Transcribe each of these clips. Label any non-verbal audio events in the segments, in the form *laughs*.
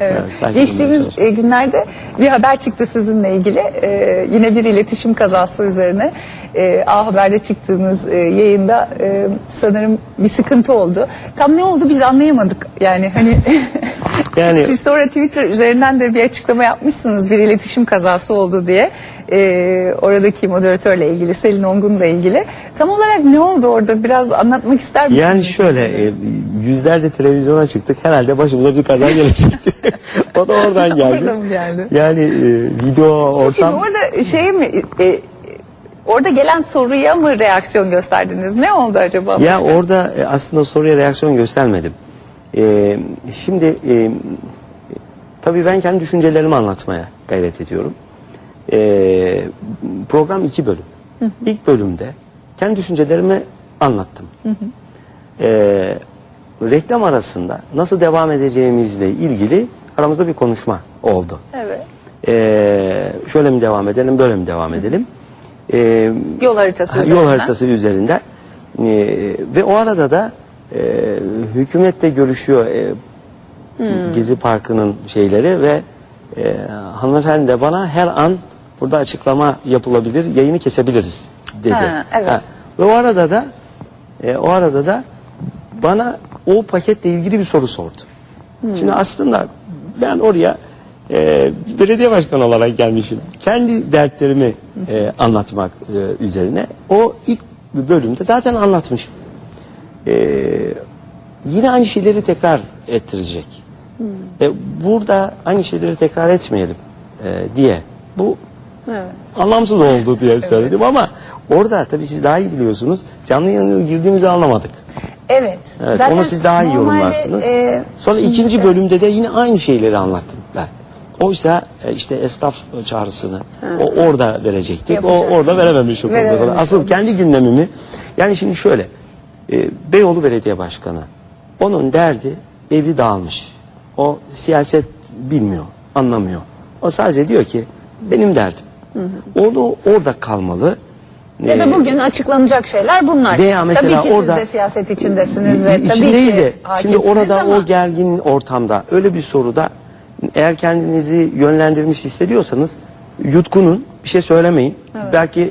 Evet. Geçtiğimiz e, günlerde bir haber çıktı sizinle ilgili. E, yine bir iletişim kazası üzerine. E, A Haber'de çıktığınız e, yayında e, sanırım bir sıkıntı oldu. Tam ne oldu biz anlayamadık. Yani hani *laughs* Yani- siz sonra Twitter üzerinden de bir açıklama yapmışsınız bir iletişim kazası oldu diye. E, oradaki moderatörle ilgili, Selin Ongun'la ilgili. Tam olarak ne oldu orada? Biraz anlatmak ister misiniz? Yani şöyle e, yüzlerce televizyona çıktık. Herhalde başımıza bir kaza gelecekti. *laughs* o da oradan geldi. *laughs* Oradan mı geldi? Yani e, video Siz şimdi ortam orada şey mi e, orada gelen soruya mı reaksiyon gösterdiniz? Ne oldu acaba? ya orada e, aslında soruya reaksiyon göstermedim. E, şimdi e, tabii ben kendi düşüncelerimi anlatmaya gayret ediyorum. E, program iki bölüm. İlk bölümde kendi düşüncelerimi anlattım. E, reklam arasında nasıl devam edeceğimizle ilgili aramızda bir konuşma oldu. Evet. Ee, şöyle mi devam edelim, böyle mi devam edelim? Ee, Yol haritası ha, üzerinden. yol haritası üzerinde. Ee, ve o arada da e, hükümetle görüşüyor e, Hmm. Gezi Parkı'nın şeyleri ve e, hanımefendi de bana her an burada açıklama yapılabilir, yayını kesebiliriz dedi. Ha, evet. Ve o arada da e, o arada da bana o paketle ilgili bir soru sordu. Hmm. Şimdi aslında ben oraya e, belediye başkanı olarak gelmişim. Kendi dertlerimi e, anlatmak e, üzerine. O ilk bölümde zaten anlatmışım. E, yine aynı şeyleri tekrar ettirecek. E, burada aynı şeyleri tekrar etmeyelim e, diye. Bu Evet. anlamsız oldu diye söyledim ama orada tabii siz daha iyi biliyorsunuz. Canlı yayına girdiğimizi anlamadık. Evet. Evet, Zaten onu siz daha iyi normalde, yorumlarsınız. e, Sonra şimdi- ikinci bölümde de yine aynı şeyleri anlattım ben. Oysa e, işte esnaf çağrısını o orada verecektik. O Yapacaktınız. orada verememiş. Verememiş Asıl kendi gündemimi yani şimdi şöyle e, Beyoğlu Belediye Başkanı onun derdi evi dağılmış. O siyaset bilmiyor, anlamıyor. O sadece diyor ki benim derdim. Onu orada kalmalı. Ya da E, bugün açıklanacak şeyler bunlar. veya mesela tabii ki orada siz de siyaset içindesiniz ve tabii ki de şimdi orada ama o gergin ortamda öyle bir soruda eğer kendinizi yönlendirmiş hissediyorsanız yutkunun bir şey söylemeyin. Belki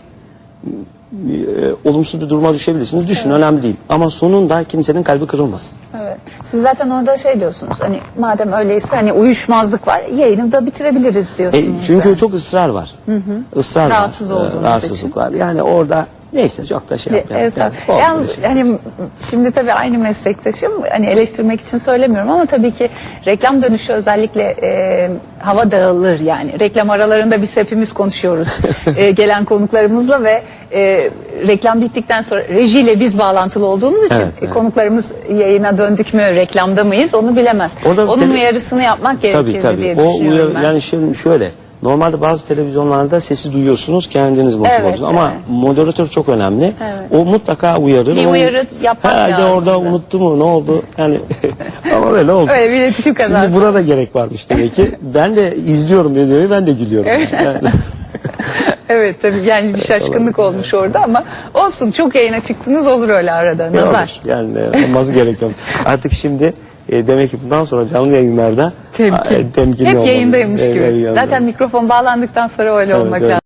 e, olumsuz bir duruma düşebilirsiniz. Düşün önemli değil. Ama sonunda kimsenin kalbi kırılmasın. Evet. Siz zaten orada şey diyorsunuz hani madem öyleyse hani uyuşmazlık var yayını da bitirebiliriz E, diyorsunuz. çünkü yani. çok ısrar var. Israr Rahatsız var. olduğunuz E, Rahatsızlık için. var. Yani orada neyse çok da şey yapmayalım. Yani, Yalnız şey. hani şimdi tabii aynı meslektaşım hani eleştirmek için söylemiyorum ama tabii ki reklam dönüşü özellikle e, hava dağılır yani reklam aralarında biz hepimiz konuşuyoruz *laughs* e, gelen konuklarımızla ve e, reklam bittikten sonra rejiyle biz bağlantılı olduğumuz için Evet, evet. konuklarımız yayına döndük mü reklamda mıyız onu bilemez. Onun tabii- uyarısını yapmak gerekir Tabii tabii. diye O düşünüyorum uyar- ben. yani şimdi şöyle normalde bazı televizyonlarda sesi duyuyorsunuz kendiniz Evet, oluyorsunuz ama evet. moderatör çok önemli. Evet. O mutlaka uyarır. Bir O- uyarı yapmak Herhalde lazım orada da. unuttu mu ne oldu? Yani *laughs* ama öyle oldu. Öyle bir iletişim kazası. Şimdi burada gerek varmış demek ki. *laughs* Ben de izliyorum videoyu ben de gülüyorum. Yani. *laughs* Evet tabii yani bir şaşkınlık olmuş orada ama olsun çok yayına çıktınız olur öyle arada nazar. Yani e, olması gerekiyor. Artık şimdi e, demek ki bundan sonra canlı yayınlarda Temkin. temkinli Hep olmalıyız. yayındaymış Evet, gibi. Zaten mikrofon bağlandıktan sonra öyle Evet, olmak evet. lazım.